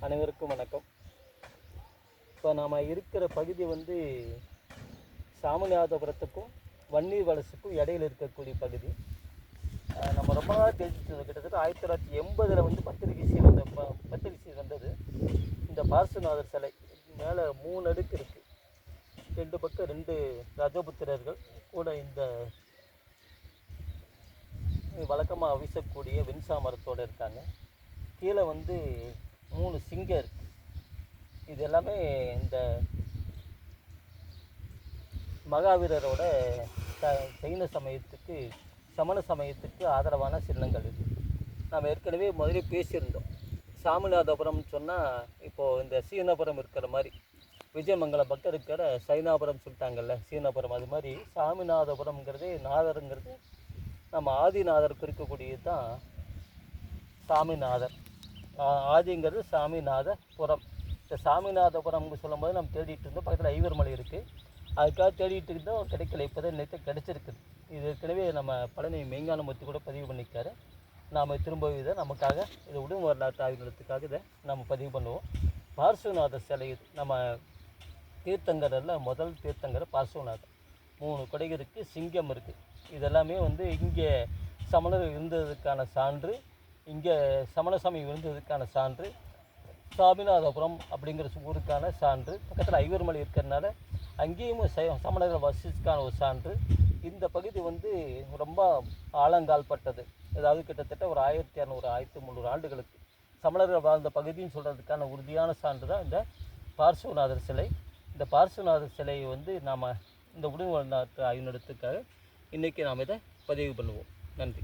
அனைவருக்கும் வணக்கம். இப்போ நாம் இருக்கிற பகுதி வந்து சாமிநாதபுரத்துக்கும் வன்னீர் வலசுக்கும் இடையில இருக்கக்கூடிய பகுதி. நம்ம ரொம்ப நாள் தெரிஞ்சிட்டு கிட்டத்தட்ட ஆயிரத்தி தொள்ளாயிரத்தி எண்பதில் வந்து பத்திரிகை வந்த ப- பத்திரிகை வந்தது. இந்த பார்சுநாதர் சிலை மேலே மூணு அடுக்கு இருக்குது ரெண்டு பக்கம் ரெண்டு ரஜபுத்திரர்கள் கூட இந்த வழக்கமாக வீசக்கூடிய வெண்சாமரத்தோடு இருக்காங்க. கீழே வந்து மூணு சிங்கம் இது எல்லாமே இந்த மகாவீரரோட ச சைன சமயத்துக்கு சமண சமயத்துக்கு ஆதரவான சின்னங்கள் இது. நாம் ஏற்கனவே முதலே பேசியிருந்தோம். சாமிநாதபுரம் சொன்னால் இப்போது இந்த சீனபுரம் இருக்கிற மாதிரி விஜயமங்கலம் பக்கம் இருக்கிற சைனாபுரம் சொல்லிட்டாங்கல்ல சீனாபுரம். அது மாதிரி சாமிநாதபுரம்ங்கிறது நாதருங்கிறது நம்ம ஆதிநாதர் குறிக்கக்கூடியது தான் சாமிநாதர். ஆதிங்கிறது சாமிநாதபுரம். இந்த சாமிநாதபுரம்னு சொல்லும்போது நம்ம தேடிட்டு இருந்தோம். பக்கத்தில் ஐவர்மலை இருக்குது அதுக்காக தேடிட்டு இருந்தோம். கிடைக்கல. இப்போ தான் நேற்று கிடச்சிருக்குது இது ஏற்கனவே நம்ம பழனி மெய்ஞானமூர்த்தி கூட பதிவு பண்ணிக்காரு நாம் திரும்ப இதை நமக்காக இது உடன் வரலாற்று ஆய்வுகளுக்காக இதை நம்ம பதிவு பண்ணுவோம். பார்சுநாதர் சிலை இது நம்ம தீர்த்தங்கரில் முதல் தீர்த்தங்கர் பார்சுநாதர் மூணு கொடை இருக்குது சிங்கம் இருக்குது இதெல்லாமே வந்து இங்கே சமணர் இருந்ததுக்கான சான்று. இங்கே சமணசாமி விழுந்ததுக்கான சான்று சாமிநாதபுரம் அப்படிங்கிற ஊருக்கான சான்று பக்கத்தில் ஐவர்மலை இருக்கிறதுனால அங்கேயும் ச- சமணர்கள் வசிச்சுக்கான ஒரு சான்று. இந்த பகுதி வந்து ரொம்ப ஆழங்கால் பட்டது அதாவது கிட்டத்தட்ட ஒரு ஆயிரத்தி இரநூறு ஆயிரத்தி முந்நூறு ஆண்டுகளுக்கு சமணர்கள் வாழ்ந்த பகுதின்னு சொல்கிறதுக்கான உறுதியான சான்று தான் இந்த பார்சுவநாதர் சிலை. இந்த பார்சுவநாதர் சிலையை வந்து நாம் இந்த உடன் வரலாற்று ஆய்வு நடத்துக்காக இன்றைக்கி நாம் இதை பதிவு பண்ணுவோம். நன்றி.